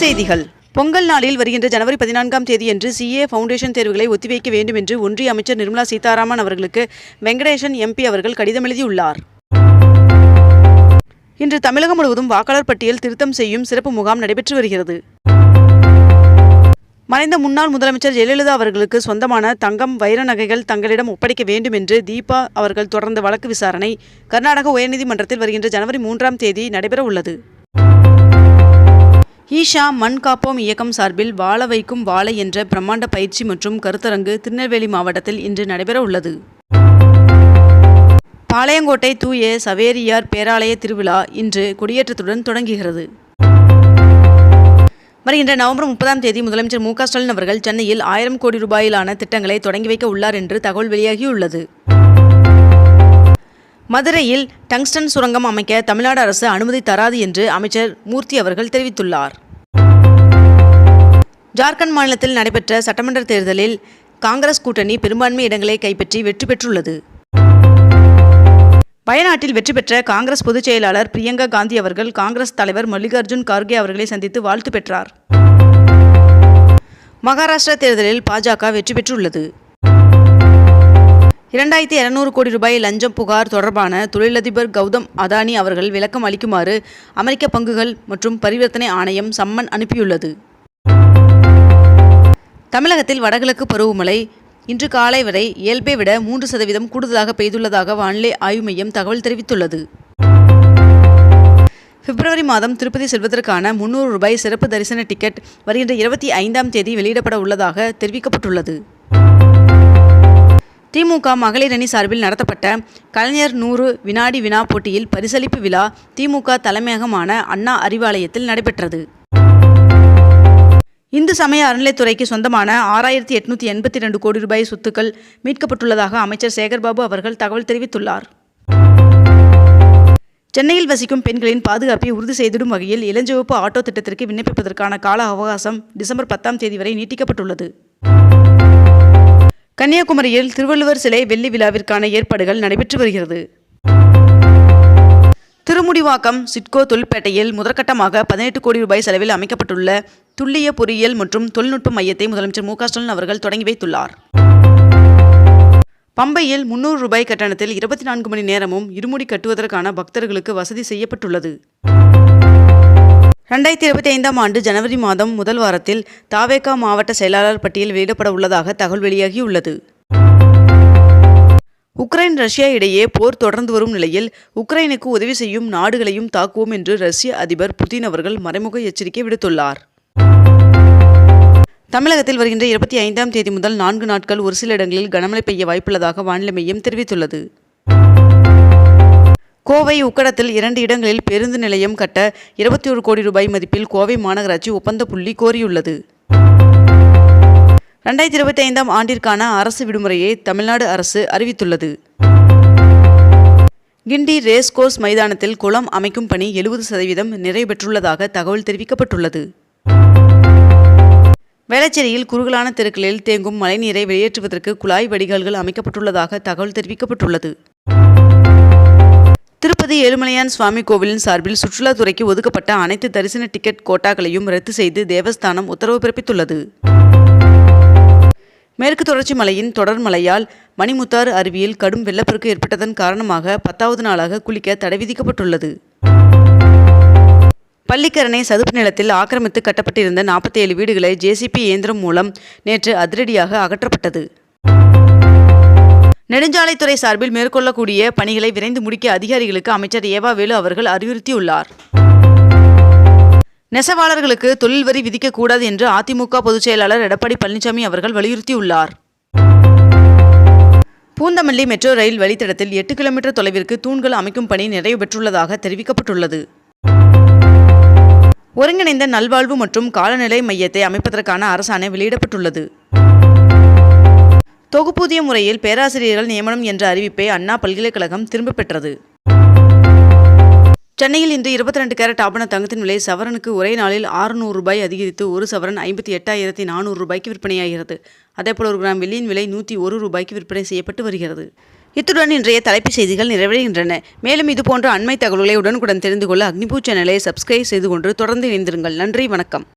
செய்திகள். பொங்கல் நாளில் வருகின்ற ஜனவரி பதினான்காம் தேதியன்று சிஏ ஃபவுண்டேஷன் தேர்வுகளை ஒத்திவைக்க வேண்டும் என்று ஒன்றிய அமைச்சர் நிர்மலா சீதாராமன் அவர்களுக்கு வெங்கடேசன் எம்பி அவர்கள் கடிதம் எழுதியுள்ளார். இன்று தமிழகம் முழுவதும் வாக்காளர் பட்டியல் திருத்தம் செய்யும் சிறப்பு முகாம் நடைபெற்று வருகிறது. மறைந்த முன்னாள் முதலமைச்சர் ஜெயலலிதா அவர்களுக்கு சொந்தமான தங்கம் வைர நகைகள் தங்களிடம் ஒப்படைக்க வேண்டும் என்று தீபா அவர்கள் தொடர்ந்த வழக்கு விசாரணை கர்நாடக உயர்நீதிமன்றத்தில் வருகின்ற ஜனவரி மூன்றாம் தேதி நடைபெற உள்ளது ஈஷா மண் காப்போம் இயக்கம் சார்பில் வாழ வைக்கும் வாழை என்ற பிரம்மாண்ட பயிற்சி மற்றும் கருத்தரங்கு திருநெல்வேலி மாவட்டத்தில் இன்று நடைபெற உள்ளது. பாளையங்கோட்டை தூய சவேரியார் பேராலய திருவிழா இன்று கொடியேற்றத்துடன் தொடங்குகிறது. வருகின்ற நவம்பர் முப்பதாம் தேதி முதலமைச்சர் மு க ஸ்டாலின் அவர்கள் சென்னையில் ஆயிரம் கோடி ரூபாயிலான திட்டங்களை தொடங்கி வைக்க உள்ளார் என்று தகவல் வெளியாகியுள்ளது. மதுரையில் டங்ஸ்டன் சுரங்கம் அமைக்க தமிழ்நாடு அரசு அனுமதி தராது என்று அமைச்சர் மூர்த்தி அவர்கள் தெரிவித்துள்ளார். ஜார்க்கண்ட் மாநிலத்தில் நடைபெற்ற சட்டமன்ற தேர்தலில் காங்கிரஸ் கூட்டணி பெரும்பான்மை இடங்களை கைப்பற்றி வெற்றி பெற்றுள்ளது. வயநாட்டில் வெற்றி பெற்ற காங்கிரஸ் பொதுச் செயலாளர் பிரியங்கா காந்தி அவர்கள் காங்கிரஸ் தலைவர் மல்லிகார்ஜுன் கார்கே அவர்களை சந்தித்து வாழ்த்து பெற்றார். மகாராஷ்டிரா தேர்தலில் பாஜக வெற்றி பெற்றுள்ளது. இரண்டாயிரத்தி இருநூறு கோடி ரூபாய் லஞ்சம் புகார் தொடர்பான தொழிலதிபர் கௌதம் அதானி அவர்கள் விளக்கம் அளிக்குமாறு அமெரிக்க பங்குகள் மற்றும் பரிவர்த்தனை ஆணையம் சம்மன் அனுப்பியுள்ளது. தமிழகத்தில் வடகிழக்கு பருவமழை இன்று காலை வரை இயல்பை விட மூன்று சதவீதம் கூடுதலாக பெய்துள்ளதாக வானிலை ஆய்வு மையம் தகவல் தெரிவித்துள்ளது. பிப்ரவரி மாதம் திருப்பதி செல்வதற்கான முன்னூறு ரூபாய் சிறப்பு தரிசன டிக்கெட் வருகின்ற இருபத்தி ஐந்தாம் தேதி வெளியிடப்பட உள்ளதாக தெரிவிக்கப்பட்டுள்ளது. திமுக மகளிர் அணி சார்பில் நடத்தப்பட்ட கலைஞர் நூறு வினாடி வினா போட்டியில் பரிசளிப்பு விழா திமுக தலைமையகமான அண்ணா அறிவாலயத்தில் நடைபெற்றது. இந்து சமய அறநிலைத்துறைக்கு சொந்தமான ஆறாயிரத்தி எட்நூற்றி எண்பத்தி ரெண்டு கோடி ரூபாய் சொத்துக்கள் மீட்கப்பட்டுள்ளதாக அமைச்சர் சேகர்பாபு அவர்கள் தகவல் தெரிவித்துள்ளார். சென்னையில் வசிக்கும் பெண்களின் பாதுகாப்பை உறுதி செய்திடும் வகையில் இளஞ்சிவப்பு ஆட்டோ திட்டத்திற்கு விண்ணப்பிப்பதற்கான கால அவகாசம் டிசம்பர் பத்தாம் தேதி வரை நீட்டிக்கப்பட்டுள்ளது. கன்னியாகுமரியில் திருவள்ளுவர் சிலை வெள்ளி விழாவிற்கான ஏற்பாடுகள் நடைபெற்று வருகிறது. திருமுடிவாக்கம் சிட்கோ தொழிற்பேட்டையில் முதற்கட்டமாக பதினெட்டு கோடி ரூபாய் செலவில் அமைக்கப்பட்டுள்ள துல்லிய பொறியியல் மற்றும் தொழில்நுட்ப மையத்தை முதலமைச்சர் மு ஸ்டாலின் அவர்கள் தொடங்கி வைத்துள்ளார். பம்பையில் முன்னூறு ரூபாய் கட்டணத்தில் இருபத்தி நான்கு மணி நேரமும் இருமுடி கட்டுவதற்கான பக்தர்களுக்கு வசதி செய்யப்பட்டுள்ளது. ரெண்டாயிரத்தி இருபத்தி ஐந்தாம் ஆண்டு ஜனவரி மாதம் முதல் வாரத்தில் தாவேகா மாவட்ட செயலாளர் பட்டியல் வெளியிடப்பட உள்ளதாக தகவல் வெளியாகியுள்ளது. உக்ரைன் ரஷ்யா இடையே போர் தொடர்ந்து வரும் நிலையில் உக்ரைனுக்கு உதவி செய்யும் நாடுகளையும் தாக்குவோம் என்று ரஷ்ய அதிபர் புதின் அவர்கள் மறைமுக எச்சரிக்கை விடுத்துள்ளார். தமிழகத்தில் வருகின்ற இருபத்தி ஐந்தாம் தேதி முதல் நான்கு நாட்கள் ஒரு சில இடங்களில் கனமழை பெய்ய வாய்ப்புள்ளதாக வானிலை மையம் தெரிவித்துள்ளது. கோவை உக்கடத்தில் இரண்டு இடங்களில் பேருந்து நிலையம் கட்ட இருபத்தி ஒரு கோடி ரூபாய் மதிப்பில் கோவை மாநகராட்சி ஒப்பந்த புள்ளி கோரியுள்ளது. ரெண்டாயிரத்தி இருபத்தி ஐந்தாம் ஆண்டிற்கான அரசு விடுமுறையை தமிழ்நாடு அரசு அறிவித்துள்ளது. கிண்டி ரேஸ் கோர்ஸ் மைதானத்தில் குளம் அமைக்கும் பணி எழுபது சதவீதம் நிறைவு பெற்றுள்ளதாக தகவல் தெரிவிக்கப்பட்டுள்ளது. வேளச்சேரியில் குறுகலான தெருக்களில் தேங்கும் மழைநீரை வெளியேற்றுவதற்கு குழாய் வடிகால்கள் அமைக்கப்பட்டுள்ளதாக தகவல் தெரிவிக்கப்பட்டுள்ளது. திருப்பதி ஏழுமலையான் சுவாமி கோவிலின் சார்பில் சுற்றுலாத்துறைக்கு ஒதுக்கப்பட்ட அனைத்து தரிசன டிக்கெட் கோட்டாக்களையும் ரத்து செய்து தேவஸ்தானம் உத்தரவு பிறப்பித்துள்ளது. மேற்கு தொடர்ச்சி மலையின் தொடர் மழையால் மணிமுத்தாறு அருவியில் கடும் வெள்ளப்பெருக்கு ஏற்பட்டதன் காரணமாக பத்தாவது நாளாக குளிக்க தடை விதிக்கப்பட்டுள்ளது. பள்ளிக்கரணை சதுப்பு நிலத்தில் ஆக்கிரமித்து கட்டப்பட்டிருந்த நாற்பத்தி ஏழு வீடுகளை ஜேசிபி இயந்திரம் மூலம் நேற்று அதிரடியாக அகற்றப்பட்டது. நெடுஞ்சாலைத்துறை சார்பில் மேற்கொள்ளக்கூடிய பணிகளை விரைந்து முடிக்க அதிகாரிகளுக்கு அமைச்சர் ஏவா வேலு அவர்கள் அறிவுறுத்தியுள்ளார். நெசவாளர்களுக்கு தொழில் வரி விதிக்கக்கூடாது என்று அதிமுக பொதுச் செயலாளர் எடப்பாடி பழனிசாமி அவர்கள் வலியுறுத்தியுள்ளார். பூந்தமல்லி மெட்ரோ ரயில் வழித்தடத்தில் எட்டு கிலோமீட்டர் தொலைவிற்கு தூண்கள் அமைக்கும் பணி நிறைவு பெற்றுள்ளதாக தெரிவிக்கப்பட்டுள்ளது. ஒருங்கிணைந்த நல்வாழ்வு மற்றும் காலநிலை மையத்தை அமைப்பதற்கான அரசாணை வெளியிடப்பட்டுள்ளது. தொகுப்பூதிய முறையில் பேராசிரியர்கள் நியமனம் என்ற அறிவிப்பை அண்ணா பல்கலைக்கழகம் திரும்ப பெற்றது. சென்னையில் இன்று இருபத்தி ரெண்டு கேரட் ஆபண தங்கத்தின் விலை சவரனுக்கு ஒரே நாளில் ஆறுநூறு ரூபாய் அதிகரித்து ஒரு சவரன் ஐம்பத்தி எட்டாயிரத்தி நானூறு ரூபாய்க்கு விற்பனையாகிறது. அதேபோல் ஒரு கிராம் வெள்ளியின் விலை நூற்றி ஒரு ரூபாய்க்கு விற்பனை செய்யப்பட்டு வருகிறது. இத்துடன் இன்றைய தலைப்புச் செய்திகள் நிறைவடைகின்றன. மேலும் இதுபோன்ற அண்மை தகவல்களை உடனுக்குடன் தெரிந்து கொள்ள அக்னிபூ சேனலை சப்ஸ்கிரைப் செய்து கொண்டு தொடர்ந்து இணைந்திருங்கள். நன்றி வணக்கம்.